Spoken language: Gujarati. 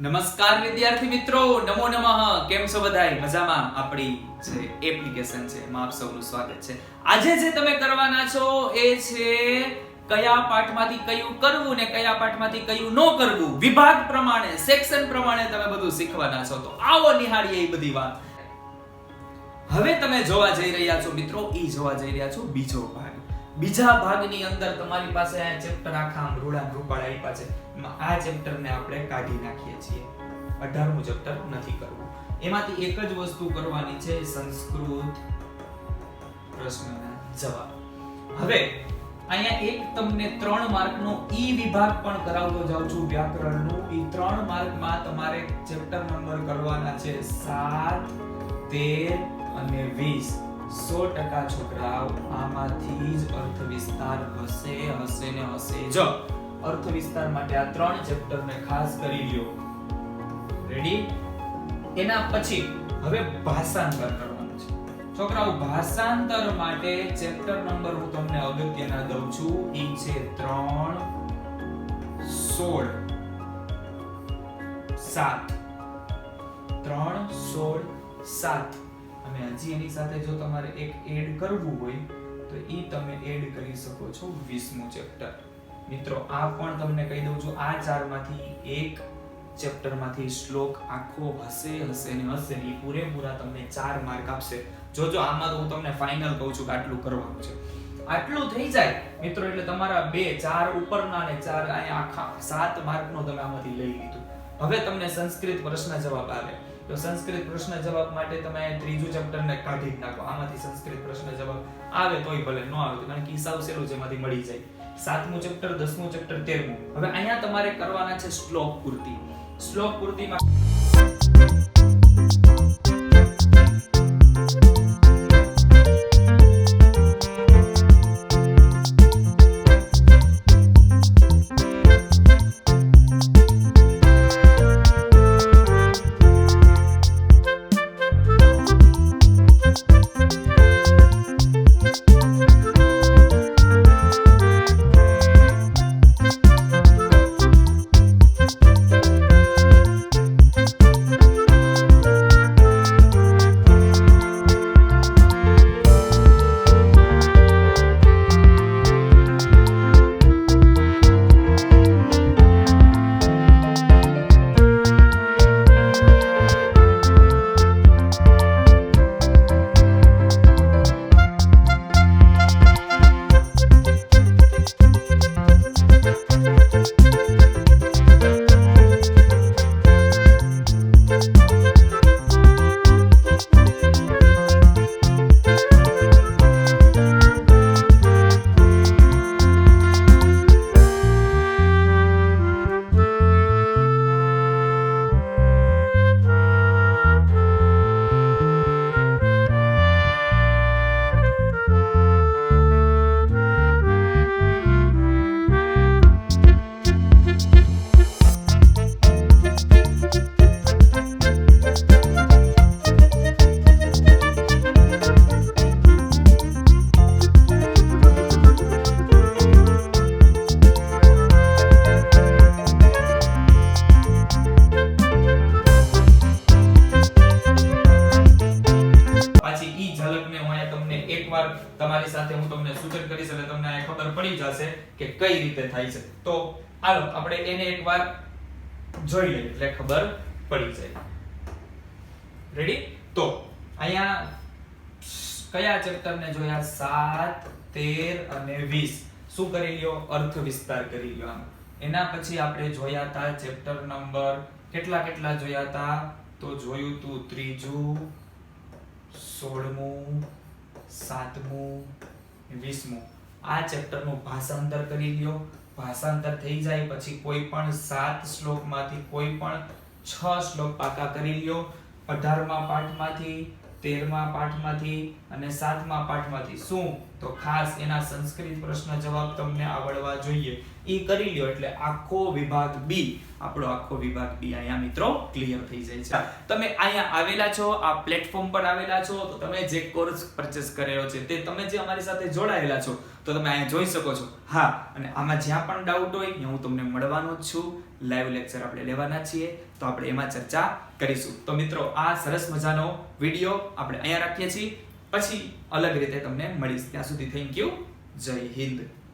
નમસ્કાર વિદ્યાર્થી મિત્રો, નમો નમઃ. કેમ છો બધાય? મજામાં? આપણી જે એપ્લિકેશન છે, એમાં આપ સૌનું સ્વાગત છે. આજે જે તમે કરવાના છો, એ છે કયા પાઠમાંથી કયું કરવું ને કયા પાઠમાંથી કયું ન કરવું? વિભાગ પ્રમાણે સેક્શન પ્રમાણે તમે બધું શીખવાના છો. તો આવો નિહાળીએ એ બધી વાત. હવે તમે જોવા જઈ રહ્યા છો મિત્રો એ જોવા જઈ રહ્યા છો બીજો ભાગ. બીજા ભાગની અંદર તમારી પાસે આ ચેપ્ટર આખા આમ રૂડા રૂપાળ આપ્યા છે. આ ચેપ્ટરને આપણે કાઢી નાખીએ છીએ. 18મું ચેપ્ટર નથી કરવું. એમાંથી એક જ વસ્તુ કરવાની છે સંસ્કૃત પ્રશ્નના જવાબ. હવે અહીંયા એક તમને ત્રણ માર્કનો ઈ વિભાગ પણ કરાવતો જાઉં છું વ્યાકરણનો. ઈ ત્રણ માર્કમાં તમારે ચેપ્ટર નંબર કરવાના છે 7 13 અને 20 સો ટકા છોકરાઓ આમાંથી જ અર્થ હશે હશે ને હશે જ. અર્થ માટે આ ત્રણ ચેપ્ટરને ખાસ કરી લ્યો. રેડી એના પછી હવે ભાષાંતર કરવાનું છે. છોકરાઓ, ભાષાંતર માટે ચેપ્ટર નંબર હું તમને અગત્યના દઉં છું. એ છે 3 16 7 3 16 7 અને હજી એની સાથે જો તમારે એક એડ કરવું હોય, તો એ તમે એડ કરી શકો છો 20મું ચેપ્ટર મિત્રો, આ પણ તમને કહી દઉં છું, આ ચારમાંથી એક ચેપ્ટરમાંથી શ્લોક આખો હશે હશે ને હશે ઈ પૂરેપૂરા તમને ચાર માર્ક આપશે. જોજો આમાં તો હું તમને ફાઇનલ કહું છું કે આટલું કરવાનું છે. આટલું થઈ જાય. મિત્રો, એટલે તમારા બે ચાર ઉપરના ને ચાર અહીંયા આખા સાત માર્કનો તમે આમાંથી લઈ લીધું. હવે તમને સંસ્કૃત પ્રશ્ન જવાબ આવે. તો સંસ્કૃત પ્રશ્ન જવાબ માટે તમે ત્રીજું ચેપ્ટર ને કાઢી નાખો. આમાંથી સંસ્કૃત પ્રશ્ન જવાબ આવે તોય ભલે ન આવે કારણ કે સાવ સહેલું છે, એમાંથી મળી જાય. સાતમું ચેપ્ટર દસમું ચેપ્ટર તેરમું. હવે અહીંયા તમારે કરવાના છે શ્લોક પૂર્તિ. શ્લોક પૂર્તિમાં તમારી સાથે હું તમને સૂચન કરીશ એટલે તમને આ ખબર પડી જશે કે કઈ રીતે થાય છે. તો હાલો, આપણે એને એકવાર જોઈ લઈએ, એટલે ખબર પડી જાય. રેડી તો અહીંયા કયા ચેપ્ટરને જોયા? 7 13 અને 20 શું કરી લ્યો? અર્થ વિસ્તાર કરી લ્યો એના પછી આપણે જોયા હતા ચેપ્ટર નંબર કેટલા કેટલા જોયા હતા તો જોયું તું ત્રીજું, સોળમું સાતમું વીસમું. આ ચેપ્ટરનું ભાષાંતર કરી દો. ભાષાંતર થઈ જાય પછી કોઈ પણ સાત શ્લોકમાંથી કોઈ પણ છ શ્લોક પાકા કરી લ્યો. અઢારમા પાઠમાંથી, તેરમા પાઠમાંથી અને સાતમા પાઠમાંથી. શું? તો ખાસ એના સંસ્કૃત પ્રશ્ન જવાબ તમને આવડવા જોઈએ. એ કરી લ્યો એટલે આખો વિભાગ બી, આપણો આખો વિભાગ બી અહીંયા મિત્રો ક્લિયર થઈ જાય છે. તમે અહીંયા આવેલા છો, આ પ્લેટફોર્મ પર આવેલા છો, તો તમે જે કોર્સ પરચેસ કરેલો છે તે તમે જે અમારી સાથે જોડાયેલા છો, તો તમે અહીંયા જોઈ શકો છો. હા, અને આમાં જ્યાં પણ ડાઉટ હોય ત્યાં હું તમને મળવાનો જ છું. લાઈવ લેક્ચર આપણે લેવાના છીએ, તો આપણે એમાં ચર્ચા કરીશું. તો મિત્રો, આ સરસ મજાનો વીડિયો આપણે અહીંયા રાખીએ છીએ. પછી અલગ રીતે તમને મળીશ ત્યાં સુધી થેન્ક યુ જય હિન્દ